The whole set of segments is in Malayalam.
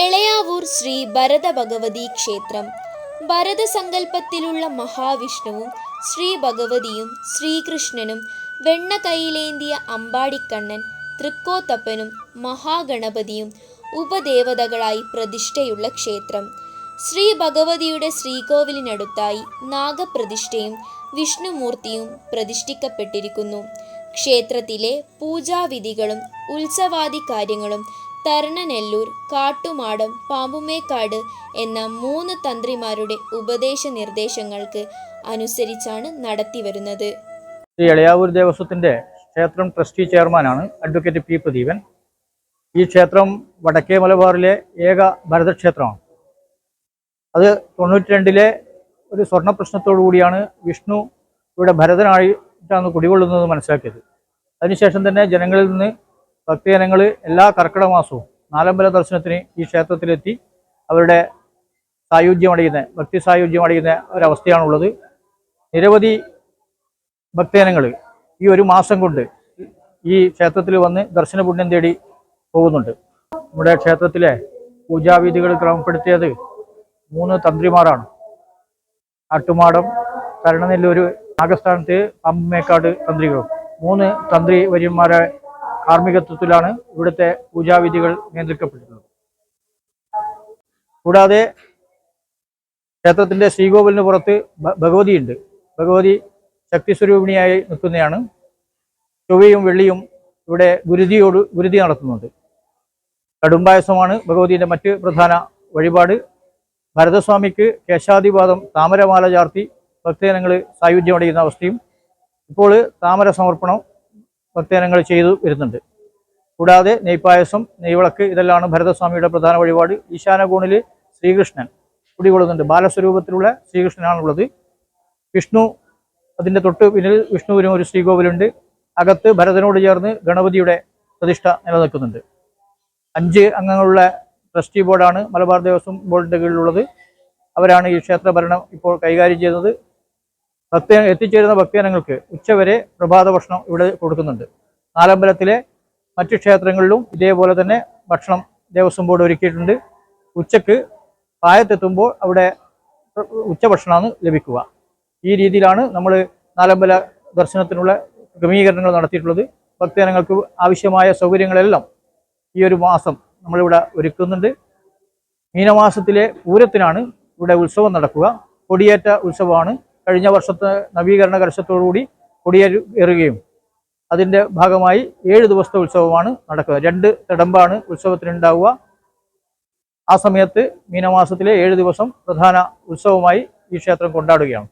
എളയാവൂർ ശ്രീ ഭരത ഭഗവതി ക്ഷേത്രം. ഭരതസങ്കല്പത്തിലുള്ള മഹാവിഷ്ണുവും ശ്രീ ഭഗവതിയും ശ്രീകൃഷ്ണനും വെണ്ണ കൈയിലേന്തിയ അമ്പാടിക്കണ്ണൻ തൃക്കോത്തപ്പനും മഹാഗണപതിയും ഉപദേവതകളായി പ്രതിഷ്ഠയുള്ള ക്ഷേത്രം. ശ്രീ ഭഗവതിയുടെ ശ്രീകോവിലിനടുത്തായി നാഗപ്രതിഷ്ഠയും വിഷ്ണുമൂർത്തിയും പ്രതിഷ്ഠിക്കപ്പെട്ടിരിക്കുന്നു. ക്ഷേത്രത്തിലെ പൂജാവിധികളും ഉത്സവാദി കാര്യങ്ങളും തരണനെല്ലൂർ കാട്ടുമാടം പാമ്പുമേക്കാട് എന്ന മൂന്ന് തന്ത്രിമാരുടെ ഉപദേശ നിർദ്ദേശങ്ങൾക്ക് അനുസരിച്ചാണ് നടത്തിവരുന്നത്. ശ്രീ എളയാവൂർ ദേവസ്വത്തിന്റെ ക്ഷേത്രം ട്രസ്റ്റി ചെയർമാനാണ് അഡ്വക്കേറ്റ് പി പ്രദീപൻ. ഈ ക്ഷേത്രം വടക്കേ മലബാറിലെ ഏക ഭരതക്ഷേത്രമാണ്. അത് തൊണ്ണൂറ്റി രണ്ടിലെ ഒരു സ്വർണ പ്രശ്നത്തോടു കൂടിയാണ് വിഷ്ണു ഇവിടെ ഭരതനായിട്ടാണ് കുടികൊള്ളുന്നത് മനസ്സിലാക്കിയത്. അതിനുശേഷം തന്നെ ജനങ്ങളിൽ നിന്ന് ഭക്തജനങ്ങൾ എല്ലാ കർക്കിടക മാസവും നാലമ്പല ദർശനത്തിന് ഈ ക്ഷേത്രത്തിലെത്തി അവരുടെ സായുജ്യം അടയുന്ന ഭക്തി സായുജ്യം അടയുന്ന ഒരവസ്ഥയാണുള്ളത്. നിരവധി ഭക്തജനങ്ങൾ ഈ ഒരു മാസം കൊണ്ട് ഈ ക്ഷേത്രത്തിൽ വന്ന് ദർശന പുണ്യം തേടി പോകുന്നുണ്ട്. നമ്മുടെ ക്ഷേത്രത്തിലെ പൂജാവിധികൾ ക്രമപ്പെടുത്തിയത് മൂന്ന് തന്ത്രിമാരാണ്. ആട്ടുമാടം കരണനെല്ലൂർ നാഗസ്ഥാനത്ത് പമ്പമേക്കാട് തന്ത്രികളും. മൂന്ന് തന്ത്രി വര്യന്മാരെ കാർമ്മികത്വത്തിലാണ് ഇവിടുത്തെ പൂജാവിധികൾ നിയന്ത്രിക്കപ്പെട്ടിട്ടുള്ളത്. കൂടാതെ ക്ഷേത്രത്തിന്റെ ശ്രീകോവിലിന് പുറത്ത് ഭഗവതിയുണ്ട്. ഭഗവതി ശക്തി സ്വരൂപിണിയായി നിൽക്കുന്നതാണ് ചൊവ്വയും വെള്ളിയും ഇവിടെ ഗുരുതിയോട് ഗുരുതി നടത്തുന്നുണ്ട്. കടുംബായസമാണ് ഭഗവതിയുടെ മറ്റ് പ്രധാന വഴിപാട്. ഭരതസ്വാമിക്ക് കേശാദിപാദം താമരമാല ചാർത്തി ഭക്തജനങ്ങൾ സായുജ്യമടയുന്ന അവസ്ഥയും. ഇപ്പോൾ താമര സമർപ്പണം ഭക്തജനങ്ങൾ ചെയ്തു വരുന്നുണ്ട്. കൂടാതെ നെയ്പായസം നെയ്വിളക്ക് ഇതെല്ലാമാണ് ഭരതസ്വാമിയുടെ പ്രധാന വഴിപാട്. ഈശാനകോണിൽ ശ്രീകൃഷ്ണൻ കുടികൊള്ളുന്നുണ്ട്. ബാലസ്വരൂപത്തിലുള്ള ശ്രീകൃഷ്ണനാണുള്ളത്. വിഷ്ണു അതിന്റെ തൊട്ട് പിന്നിൽ വിഷ്ണുവിനും ഒരു ശ്രീകോവിലുണ്ട്. അകത്ത് ഭരതനോട് ചേർന്ന് ഗണപതിയുടെ പ്രതിഷ്ഠ നിലനിൽക്കുന്നുണ്ട്. അഞ്ച് അംഗങ്ങളുള്ള ട്രസ്റ്റി ബോർഡാണ് മലബാർ ദേവസ്വം ബോർഡിന്റെ കീഴിലുള്ളത്. അവരാണ് ഈ ക്ഷേത്ര ഭരണം ഇപ്പോൾ കൈകാര്യം ചെയ്യുന്നത്. ഭക്ത എത്തിച്ചേരുന്ന ഭക്തജനങ്ങൾക്ക് ഉച്ചവരെ പ്രഭാത ഭക്ഷണം ഇവിടെ കൊടുക്കുന്നുണ്ട്. നാലമ്പലത്തിലെ മറ്റു ക്ഷേത്രങ്ങളിലും ഇതേപോലെ തന്നെ ഭക്ഷണം ദേവസ്വം ബോർഡ് ഒരുക്കിയിട്ടുണ്ട്. ഉച്ചയ്ക്ക് പ്രായത്തെത്തുമ്പോൾ അവിടെ ഉച്ചഭക്ഷണമാണ് ലഭിക്കുക. ഈ രീതിയിലാണ് നമ്മൾ നാലമ്പല ദർശനത്തിനുള്ള ക്രമീകരണങ്ങൾ നടത്തിയിട്ടുള്ളത്. ഭക്തജനങ്ങൾക്ക് ആവശ്യമായ സൗകര്യങ്ങളെല്ലാം ഈ ഒരു മാസം നമ്മളിവിടെ ഒരുക്കുന്നുണ്ട്. മീനമാസത്തിലെ പൂരത്തിനാണ് ഇവിടെ ഉത്സവം നടക്കുക. കൊടിയേറ്റ ഉത്സവമാണ്. കഴിഞ്ഞ വർഷത്തെ നവീകരണ കലശത്തോടുകൂടി കൊടിയേറുകയും അതിന്റെ ഭാഗമായി ഏഴ് ദിവസത്തെ ഉത്സവമാണ് നടക്കുക രണ്ട് തിടമ്പാണ് ഉത്സവത്തിനുണ്ടാവുക. ആ സമയത്ത് മീനമാസത്തിലെ ഏഴ് ദിവസം പ്രധാന ഉത്സവമായി ഈ ക്ഷേത്രം കൊണ്ടാടുകയാണ്.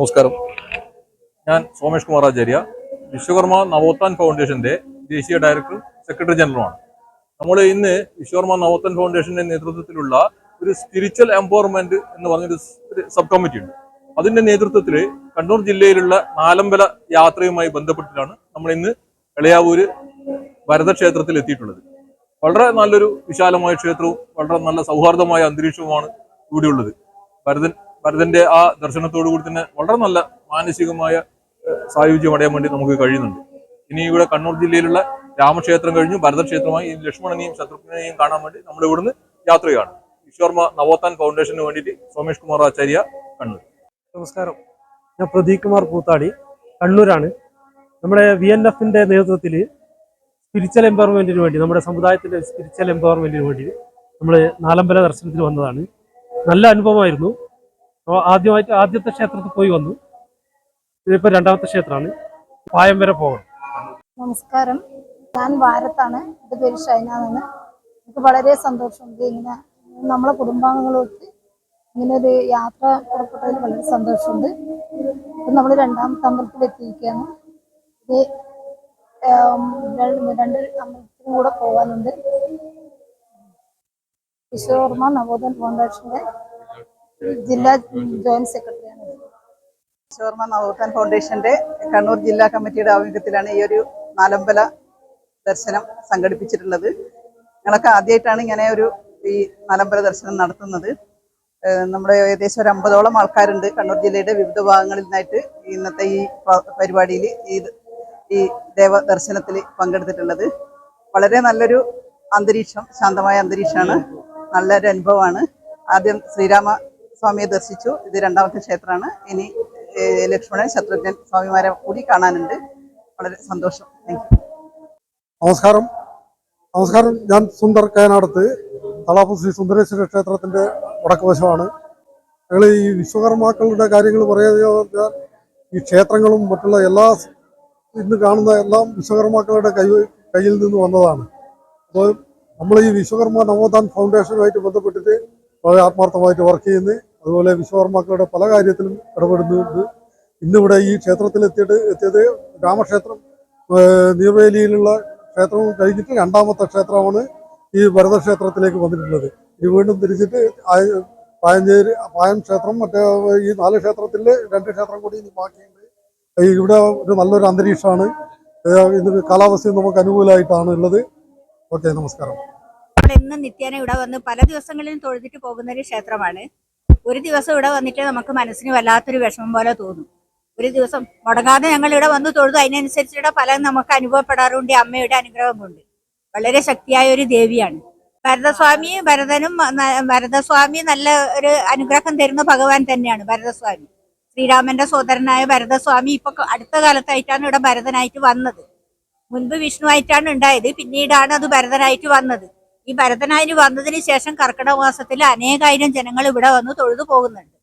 നമസ്കാരം. ഞാൻ സോമേഷ് കുമാർ ആചാര്യ. വിശ്വകർമ്മ നവോത്ഥാൻ ഫൗണ്ടേഷന്റെ ദേശീയ ഡയറക്ടർ സെക്രട്ടറി ജനറലുമാണ് നമ്മൾ ഇന്ന് വിശ്വകർമ്മ നവോത്ഥാൻ ഫൗണ്ടേഷന്റെ നേതൃത്വത്തിലുള്ള ഒരു സ്പിരിച്വൽ എംപവർമെന്റ് എന്ന് പറഞ്ഞൊരു സബ് കമ്മിറ്റി ഉണ്ട്. അതിന്റെ നേതൃത്വത്തിൽ കണ്ണൂർ ജില്ലയിലുള്ള നാലമ്പല യാത്രയുമായി ബന്ധപ്പെട്ടിട്ടാണ് നമ്മൾ ഇന്ന് എളയാവൂര് ഭരതക്ഷേത്രത്തിൽ എത്തിയിട്ടുള്ളത്. വളരെ നല്ലൊരു വിശാലമായ ക്ഷേത്രവും വളരെ നല്ല സൗഹാർദ്ദമായ അന്തരീക്ഷവുമാണ് ഇവിടെയുള്ളത്. ഭരതൻ ഭരതന്റെ ആ ദർശനത്തോടു കൂടി തന്നെ വളരെ നല്ല മാനസികമായ സായുജ്യം അടയാൻ വേണ്ടി നമുക്ക് കഴിയുന്നുണ്ട്. ഇനി ഇവിടെ കണ്ണൂർ ജില്ലയിലുള്ള രാമക്ഷേത്രം കഴിഞ്ഞു. ഭരതക്ഷേത്രമായി ഈ ലക്ഷ്മണനെയും ശത്രുഘ്നെയും കാണാൻ വേണ്ടി നമ്മൾ ഇവിടുന്ന് യാത്രയാണ്. വിശ്വർമ്മ നവോത്ഥാൻ ഫൗണ്ടേഷന് വേണ്ടിയിട്ട് സോമേഷ് കുമാർ ആചാര്യ കണ്ണൂർ. നമസ്കാരം. ഞാൻ പ്രദീപ് കുമാർ പൂത്താടി കണ്ണൂരാണ്. നമ്മുടെ വി എൻ എഫിന്റെ നേതൃത്വത്തിൽ സ്പിരിച്വൽ എംപവർമെന്റിന് വേണ്ടി നമ്മുടെ സമുദായത്തിന്റെ സ്പിരിച്വൽ എംപവർമെന്റിന് വേണ്ടി നമ്മൾ നാലമ്പല ദർശനത്തിന് വന്നതാണ്. നല്ല അനുഭവമായിരുന്നു. അപ്പോൾ ആദ്യമായിട്ട് ആദ്യത്തെ ക്ഷേത്രത്തിൽ പോയി വന്നു. ഇതിപ്പോൾ രണ്ടാമത്തെ ക്ഷേത്രമാണ്. പായം വരെ പോകണം. നമസ്കാരം. ഞാൻ ഭാരത്താണ്. എന്റെ പേര് ഷൈന എനിക്ക് വളരെ സന്തോഷമുണ്ട്. ഇങ്ങനെ നമ്മളെ കുടുംബാംഗങ്ങളൊത്ത് ഇങ്ങനെ ഒരു യാത്ര പുറപ്പെട്ടതിൽ വളരെ സന്തോഷമുണ്ട്. ഇപ്പം നമ്മൾ രണ്ടാമത്തെ അമ്പലത്തിൽ എത്തിയിരിക്കുകയാണ്. ഇത് രണ്ട് അമ്പലത്തിനും കൂടെ പോകാനുണ്ട്. വിശ്വകർമ്മ നവോദയ ഫൗണ്ടേഷന്റെ ജില്ലാ ജോയിന്റ് സെക്രട്ടറിയാണ്. ചോർമ നവോത്ഥാൻ ഫൗണ്ടേഷന്റെ കണ്ണൂർ ജില്ലാ കമ്മിറ്റിയുടെ ആഭിമുഖ്യത്തിലാണ് ഈ ഒരു നാലമ്പല ദർശനം സംഘടിപ്പിച്ചിട്ടുള്ളത്. ഞങ്ങളൊക്കെ ആദ്യമായിട്ടാണ് ഇങ്ങനെ ഒരു ഈ നാലമ്പല ദർശനം നടത്തുന്നത്. നമ്മുടെ ഏകദേശം ഒരു അമ്പതോളം ആൾക്കാരുണ്ട് കണ്ണൂർ ജില്ലയുടെ വിവിധ ഭാഗങ്ങളിൽ നിന്നായിട്ട് ഇന്നത്തെ ഈ പരിപാടിയിൽ ഈ ഈ ദേവ ദർശനത്തിൽ പങ്കെടുത്തിട്ടുള്ളത്. വളരെ നല്ലൊരു അന്തരീക്ഷം ശാന്തമായ അന്തരീക്ഷമാണ്. നല്ലൊരു അനുഭവമാണ്. ആദ്യം ശ്രീരാമ സ്വാമിയെ ദർശിച്ചു. ഇത് രണ്ടാമത്തെ ക്ഷേത്രമാണ്. ഇനി ലക്ഷ്മണൻ ശത്രുഘ്നൻ സ്വാമിമാരെ കൂടി കാണാനുണ്ട്. വളരെ സന്തോഷം. താങ്ക് നമസ്കാരം. നമസ്കാരം. ഞാൻ സുന്ദർ കയനാടത്ത് തളാപ്പ് ശ്രീ സുന്ദരേശ്വര ക്ഷേത്രത്തിന്റെ വടക്കുവശമാണ്. ഞങ്ങൾ ഈ വിശ്വകർമാക്കളുടെ കാര്യങ്ങൾ പറയുക ഈ ക്ഷേത്രങ്ങളും മറ്റുള്ള എല്ലാ ഇന്ന് കാണുന്ന എല്ലാം വിശ്വകർമാക്കളുടെ കൈ കയ്യിൽ നിന്ന് വന്നതാണ്. അപ്പോൾ നമ്മൾ ഈ വിശ്വകർമ്മ നവോത്ഥാൻ ഫൗണ്ടേഷനുമായിട്ട് ബന്ധപ്പെട്ടിട്ട് വളരെ ആത്മാർത്ഥമായിട്ട് വർക്ക് ചെയ്യുന്നു. അതുപോലെ വിശ്വകർമാക്കളുടെ പല കാര്യത്തിലും ഇടപെടുന്നുണ്ട് ഇന്നിവിടെ ഈ ക്ഷേത്രത്തിൽ എത്തിയിട്ട് എത്തിയത് രാമക്ഷേത്രം നീർവേലിയിലുള്ള ക്ഷേത്രവും കഴിഞ്ഞിട്ട് രണ്ടാമത്തെ ക്ഷേത്രമാണ് ഈ ഭരതക്ഷേത്രത്തിലേക്ക് വന്നിട്ടുള്ളത്. ഇനി വീണ്ടും തിരിച്ചിട്ട് പായഞ്ചേരി പായം ക്ഷേത്രം മറ്റേ ഈ നാല് ക്ഷേത്രത്തിൽ രണ്ട് ക്ഷേത്രം കൂടി ഇനി ബാക്കിയുണ്ട്. ഇവിടെ ഒരു നല്ലൊരു അന്തരീക്ഷമാണ്. ഇന്ന് കാലാവസ്ഥയും നമുക്ക് അനുകൂലമായിട്ടാണ് ഉള്ളത്. ഓക്കെ നമസ്കാരം. ഇന്ന് നിത്യേന ഇവിടെ വന്ന് പല ദിവസങ്ങളിലും തൊഴുതിട്ട് പോകുന്ന ഒരു ക്ഷേത്രമാണ്. ഒരു ദിവസം ഇവിടെ വന്നിട്ട് നമുക്ക് മനസ്സിന് വല്ലാത്തൊരു വിഷമം പോലെ തോന്നും. ഒരു ദിവസം മുടങ്ങാതെ ഞങ്ങൾ ഇവിടെ വന്ന് തൊഴുതു. അതിനനുസരിച്ചുള്ള ഫലം നമുക്ക് അനുഭവപ്പെടാറുണ്ട്. അമ്മയുടെ അനുഗ്രഹം കൊണ്ട് വളരെ ശക്തിയായ ഒരു ദേവിയാണ്. ഭരതസ്വാമി ഭരതനും ഭരതസ്വാമി നല്ല ഒരു അനുഗ്രഹം തരുന്ന ഭഗവാൻ തന്നെയാണ് ഭരതസ്വാമി. ശ്രീരാമന്റെ സോദരനായ ഭരതസ്വാമി ഇപ്പൊ അടുത്ത കാലത്തായിട്ടാണ് ഇവിടെ ഭരതനായിട്ട് വന്നത്. മുൻപ് വിഷ്ണുവായിട്ടാണ് ഉണ്ടായത്. പിന്നീടാണ് അത് ഭരതനായിട്ട് വന്നത്. ഈ ഭരതനായിട്ട് വന്നതിന് ശേഷം കർക്കിടക മാസത്തിൽ അനേകായിരം ജനങ്ങൾ ഇവിടെ വന്ന് തൊഴുതു പോകുന്നുണ്ട്.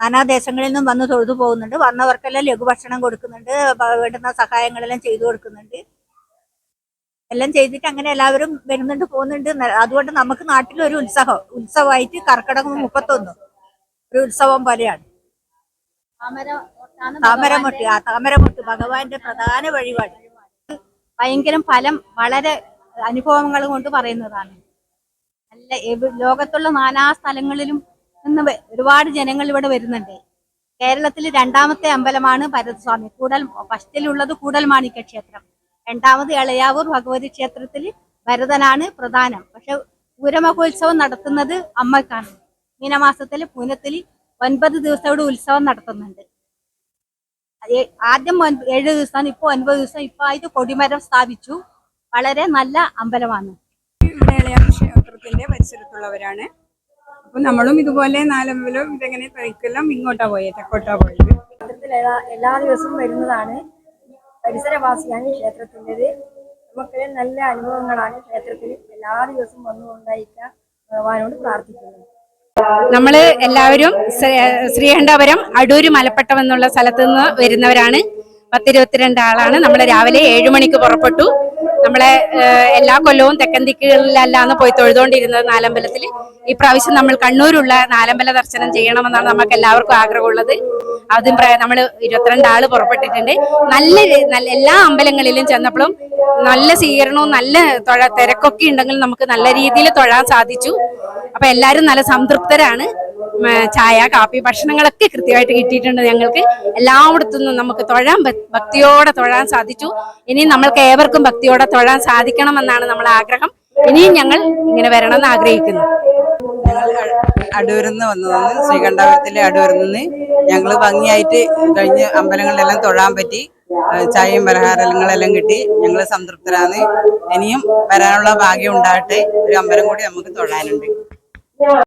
നാനാദേശങ്ങളിൽ നിന്നും വന്ന് തൊഴുതു പോകുന്നുണ്ട്. വന്നവർക്കെല്ലാം ലഘുഭക്ഷണം കൊടുക്കുന്നുണ്ട്. വേണ്ടുന്ന സഹായങ്ങളെല്ലാം ചെയ്തു കൊടുക്കുന്നുണ്ട്. എല്ലാം ചെയ്തിട്ട് അങ്ങനെ എല്ലാവരും വരുന്നുണ്ട് പോകുന്നുണ്ട്. അതുകൊണ്ട് നമുക്ക് നാട്ടിലൊരു ഉത്സവം ഉത്സവമായിട്ട് കർക്കിടകം മുപ്പത്തൊന്ന് ഒരു ഉത്സവം പോലെയാണ്. താമരമൊട്ടി ആ താമരമൊട്ടി ഭഗവാന്റെ പ്രധാന വഴിപാട്. ഭയങ്കര ഫലം വളരെ അനുഭവങ്ങൾ കൊണ്ട് പറയുന്നതാണ്. അല്ല ലോകത്തുള്ള നാനാ സ്ഥലങ്ങളിലും നിന്ന് ഒരുപാട് ജനങ്ങൾ ഇവിടെ വരുന്നുണ്ട്. കേരളത്തിൽ രണ്ടാമത്തെ അമ്പലമാണ് ഭരതസ്വാമി. കൂടൽ ഫസ്റ്റിലുള്ളത് കൂടൽ മാണിക്യ ക്ഷേത്രം. രണ്ടാമത് ഇളയാവൂർ ഭഗവതി ക്ഷേത്രത്തിൽ ഭരതനാണ് പ്രധാനം. പക്ഷെ പൂരമഹോത്സവം നടത്തുന്നത് അമ്മക്കാണ് മീനമാസത്തിൽ പൂനത്തിൽ ഒൻപത് ദിവസം ഉത്സവം നടത്തുന്നുണ്ട്. ആദ്യം ഏഴ് ദിവസമാണ് ഇപ്പൊ ഒൻപത് ദിവസം ഇപ്പൊ ആയിട്ട് കൊടിമരം സ്ഥാപിച്ചു. വളരെ നല്ല അമ്പലമാണ്. ക്ഷേത്രത്തിന്റെ പരിസരത്തുള്ളവരാണ്. അപ്പൊ നമ്മളും ഇതുപോലെ നാലമ്പലം ഇതെങ്ങനെ തയ്ക്കെല്ലാം ഇങ്ങോട്ടാ പോയത് തെക്കോട്ടാ പോയത്. ക്ഷേത്രത്തിൽ എല്ലാ ദിവസവും വരുന്നതാണ് പരിസരവാസിയാണ് ഈ ക്ഷേത്രത്തിന്റെത്. നമുക്ക് നല്ല അനുഭവങ്ങളാണ് ക്ഷേത്രത്തിൽ എല്ലാ ദിവസവും വന്നുകൊണ്ടായിരിക്കാം ഭഗവാനോട് പ്രാർത്ഥിക്കുന്നത്. നമ്മൾ എല്ലാവരും ശ്രീ- ശ്രീകണ്ഠപുരം അടൂര് മലപ്പട്ടം എന്നുള്ള സ്ഥലത്ത് നിന്ന് വരുന്നവരാണ്. പത്തിരുപത്തിരണ്ട് ആളാണ്. നമ്മൾ രാവിലെ ഏഴു മണിക്ക് പുറപ്പെട്ടു. നമ്മളെ എല്ലാ കൊല്ലവും തെക്കൻ ദിക്കുകളിലല്ലാന്ന് പോയി തൊഴുതുകൊണ്ടിരുന്നത് നാലമ്പലത്തിൽ ഈ പ്രാവശ്യം നമ്മൾ കണ്ണൂരുള്ള നാലമ്പല ദർശനം ചെയ്യണമെന്നാണ് നമുക്ക് എല്ലാവർക്കും ആഗ്രഹമുള്ളത് ആദ്യം നമ്മൾ ഇരുപത്തിരണ്ട് ആൾ പുറപ്പെട്ടിട്ടുണ്ട്. നല്ല നല്ല എല്ലാ അമ്പലങ്ങളിലും ചെന്നപ്പോഴും നല്ല സ്വീകരണവും നല്ല തൊഴ തിരക്കൊക്കെ ഉണ്ടെങ്കിൽ നമുക്ക് നല്ല രീതിയിൽ തൊഴാൻ സാധിച്ചു. അപ്പൊ എല്ലാവരും നല്ല സംതൃപ്തരാണ്. ചായ കാപ്പി ഭക്ഷണങ്ങളൊക്കെ കൃത്യമായിട്ട് കിട്ടിയിട്ടുണ്ട് ഞങ്ങൾക്ക്. എല്ലായിടത്തും നമുക്ക് തൊഴാൻ ഭക്തിയോടെ തൊഴാൻ സാധിച്ചു. ഇനി നമ്മൾക്ക് ഏവർക്കും ഭക്തിയോടെ തൊഴാൻ സാധിക്കണമെന്നാണ് നമ്മളെ ആഗ്രഹം. ഇനിയും ഞങ്ങൾ ഇങ്ങനെ വരണമെന്ന് ആഗ്രഹിക്കുന്നു. നിന്ന് വന്നതാണ്. ശ്രീകണ്ഠാപുരത്തിലെ അടൂരിൽ നിന്ന് ഞങ്ങൾ ഭംഗിയായിട്ട് കഴിഞ്ഞ് അമ്പലങ്ങളിലെല്ലാം തൊഴാൻ പറ്റി. ചായയും പലഹാരങ്ങളെല്ലാം കിട്ടി. ഞങ്ങൾ സംതൃപ്തരാണ്. ഇനിയും വരാനുള്ള ഭാഗ്യം ഉണ്ടാകട്ടെ. ഒരു അമ്പലം കൂടി നമുക്ക് തൊഴാനുണ്ട്